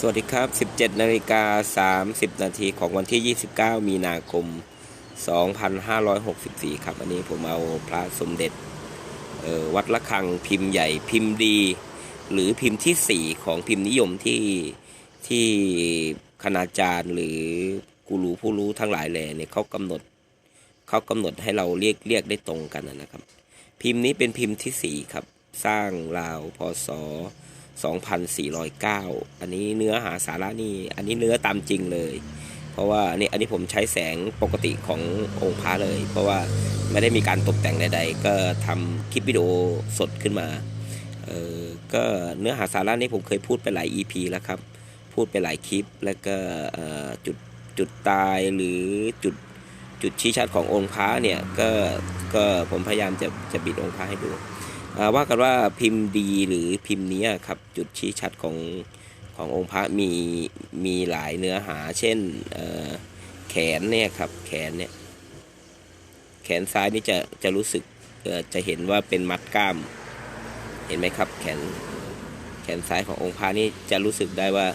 สวัสดีครับ 17นาฬิกา30 นาทีของวันที่ 29 มีนาคม 2564 ครับ อันนี้ผมเอาพระสมเด็จออวัดละคังพิมพ์ใหญ่พิมพ์ดี หรือพิมพ์ที่ 4 ของพิมพ์นิยมที่ที่คณาจารย์หรือกูรูผู้รู้ทั้งหลายแหล่เนี่ยเขากำหนดเขากำหนดให้เราเรียกเรียกได้ตรงกันนะครับ พิมพ์นี้เป็นพิมพ์ที่ 4 ครับ สร้างราวพศ 2,409 อันนี้เนื้อหาสาระนี่ อันนี้เนื้อตามจริงเลย เพราะว่านี่อันนี้ผมใช้แสงปกติขององค์พระเลย เพราะว่าไม่ได้มีการตกแต่งใดๆ ก็ทำคลิปวิดีโอสดขึ้นมาเออก็เนื้อหาสาระนี่ผมเคยพูดไปหลาย EP แล้วครับ พูดไปหลายคลิป แล้วก็จุดจุดตายหรือจุดจุดชี้ชัดขององค์พระเนี่ยก็ก็ผมพยายามจะจะบิดองค์พระให้ดู ว่ากันว่าพิมพ์ดีหรือพิมพ์เนี้ยครับจุดชี้ชัดของขององค์พระมีมีหลายเนื้อหา เช่นแขนเนี่ยครับแขนเนี่ยแขนซ้ายนี่จะจะรู้สึกจะเห็นว่าเป็นมัดกล้าม เห็นไหมครับ แขนแขนซ้ายขององค์พระนี่จะรู้สึกได้ว่า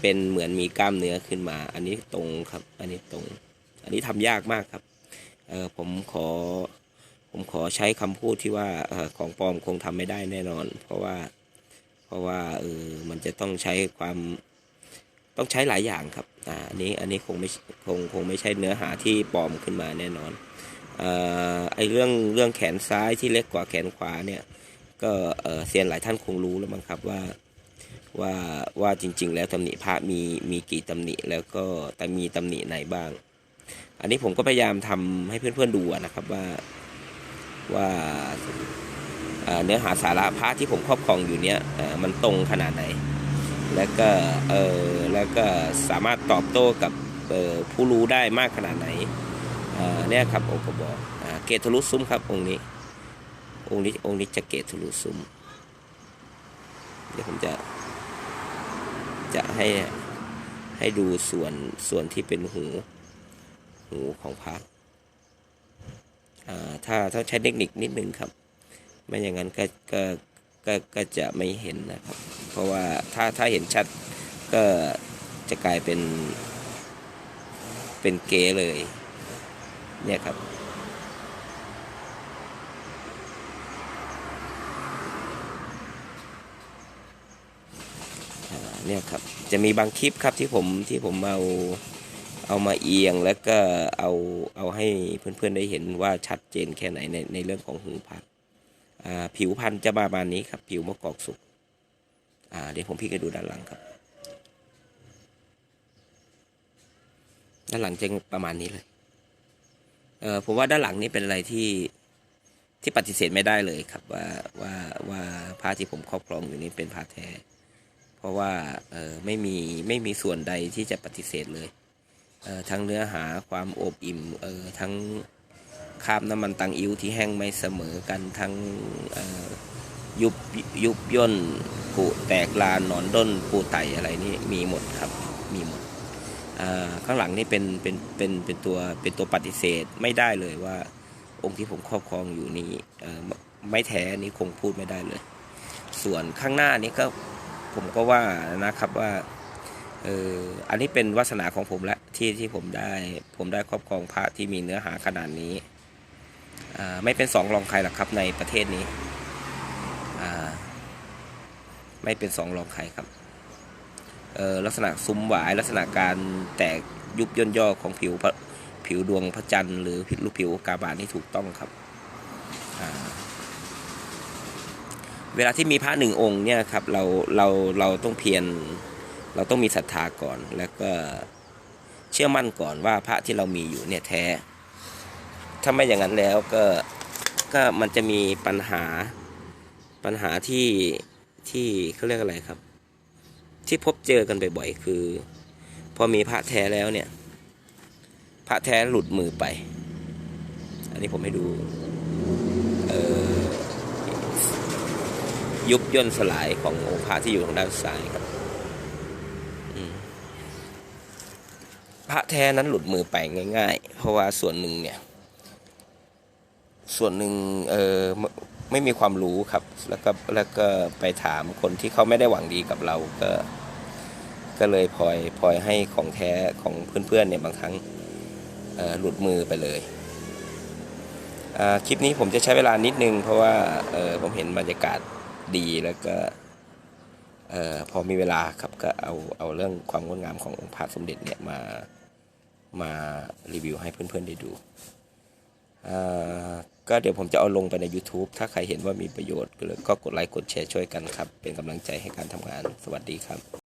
เป็นเหมือนมีกล้ามเนื้อขึ้นมา อันนี้ตรงครับ อันนี้ตรง อันนี้ทำยากมากครับเออผมขอ ผมขอใช้คำพูดที่ว่าอของปลอมคงทำไม่ได้แน่นอน เพราะว่าเพราะว่าเออมันจะต้องใช้ความต้องใช้หลายอย่างครับอ่าอันนี้อันนี้คงไม่คงคงไม่ใช่เนื้อหาที่ปลอมขึ้นมาแน่นอนเอ่อไอเรื่องเรื่องแขนซ้ายที่เล็กกว่าแขนขวาเนี่ยก็เออเซียนหลายท่านคงรู้แล้วมั้งครับว่าว่าว่าจริง ๆ แล้วตำหนิพระมีมีกี่ตำหนิแล้วก็แต่มีตำหนิไหนบ้าง อันนี้ผมก็พยายามทำให้เพื่อนๆดูอะนะครับว่า ว่าเนื้อหาสาระพระที่ผมครอบครองอยู่เนี่ยมันตรงขนาดไหน แล้วก็เออแล้วก็สามารถตอบโต้กับผู้รู้ได้มากขนาดไหนเนี่ยครับองค์กบอ่าเกตทลุซุ้มครับองค์นี้องค์นี้องค์นี้จะเกตทลุซุ้มเดี๋ยวผมจะจะให้ให้ดูส่วนส่วนที่เป็นหู หูของพระ ถ้าถ้าใช้เทคนิคนิดนึงครับไม่อย่างนั้นก็ก็ก็ก็จะไม่เห็นนะครับ เพราะว่าถ้าถ้าเห็นชัดก็จะกลายเป็นเป็นเก๋เลย เนี่ยครับ เนี่ยครับ จะมีบางคลิปครับที่ผมที่ผมเอา เอามาเอียงแล้วก็เอาเอาให้เพื่อนๆได้เห็นว่าชัดเจนแค่ไหนในในเรื่องของหูพันผิวพันธุ์จะประมาณนี้ครับ ผิวมะกอกสุกเดี๋ยวผมพี่ก็ดูด้านหลังครับ ด้านหลังจะประมาณนี้เลยเออผมว่าด้านหลังนี้เป็นอะไรที่ที่ปฏิเสธไม่ได้เลยครับว่าว่าว่าผ้าที่ผมครอบครองอยู่นี้เป็นผ้าแท้ เพราะว่าเออไม่มีไม่มีส่วนใดที่จะปฏิเสธเลย ทั้งเนื้อหาความอบอิ่มเออทั้งคาบน้ำมันตังอิ้วที่แห้งไม่เสมอกันทั้งยุบยุบย่นกุแตกลานหนอนด้นปูไตอะไรนี่มีหมดครับมีหมดข้างหลังนี่เป็นเป็นเป็นเป็นตัวเป็นตัวปฏิเสธไม่ได้เลยว่าองค์ที่ผมครอบครองอยู่นี้ไม่แท้นี่คงพูดไม่ได้เลย ส่วนข้างหน้านี้ก็ผมก็ว่านะครับว่า เอออันนี้เป็นวาสนาของผมและที่ที่ผมได้ผมได้ครอบครองพระที่มีเนื้อหาขนาดนี้ไม่เป็นสองรองใครหรอกครับในประเทศนี้ไม่เป็นสองรองใครครับลักษณะซุ้มหวายลักษณะการแตกยุบย่นย่อของผิวผิวดวงพระจันทร์หรือลูกผิวกาบาทนี่ถูกต้องครับ เวลาที่มีพระหนึ่งองค์เนี่ยครับเราเราเราต้องเพียร เราต้องมีศรัทธาก่อนแล้วก็เชื่อมั่นก่อนว่าพระที่เรามีอยู่เนี่ยแท้ ถ้าไม่อย่างนั้นแล้วก็ก็มันจะมีปัญหาปัญหาที่ที่เขาเรียกอะไรครับ ที่พบเจอกันบ่อยๆคือ พอมีพระแท้แล้วเนี่ย พระแท้หลุดมือไป อันนี้ผมให้ดูยุบย่นสลายขององค์พระที่อยู่ทางด้านซ้ายครับ ระแท้นั้นหลุดมือไปง่าย ๆ เพราะว่าส่วนหนึ่งเนี่ย ส่วนหนึ่งเออไม่มีความรู้ครับ แล้วก็แล้วก็ไปถามคนที่เขาไม่ได้หวังดีกับเราก็ ก็เลยพลอยพลอยให้ของแท้ของเพื่อนๆเนี่ยบางครั้งออหลุดมือไปเลยอ่าคลิปนี้ผมจะใช้เวลานิดนึง เพราะว่าเออผมเห็นบรรยากาศดีแล้วก็เออพอมีเวลาครับก็เอาเอาเรื่องความงดงามขององค์พระสมเด็จเนี่ยมา มารีวิวให้เพื่อนๆได้ดูอ่าก็เดี๋ยวผมจะเอาลงไปใน YouTube ถ้าใครเห็นว่ามีประโยชน์ก็กดไลค์กดแชร์ช่วยกันครับ เป็นกำลังใจให้การทำงาน สวัสดีครับ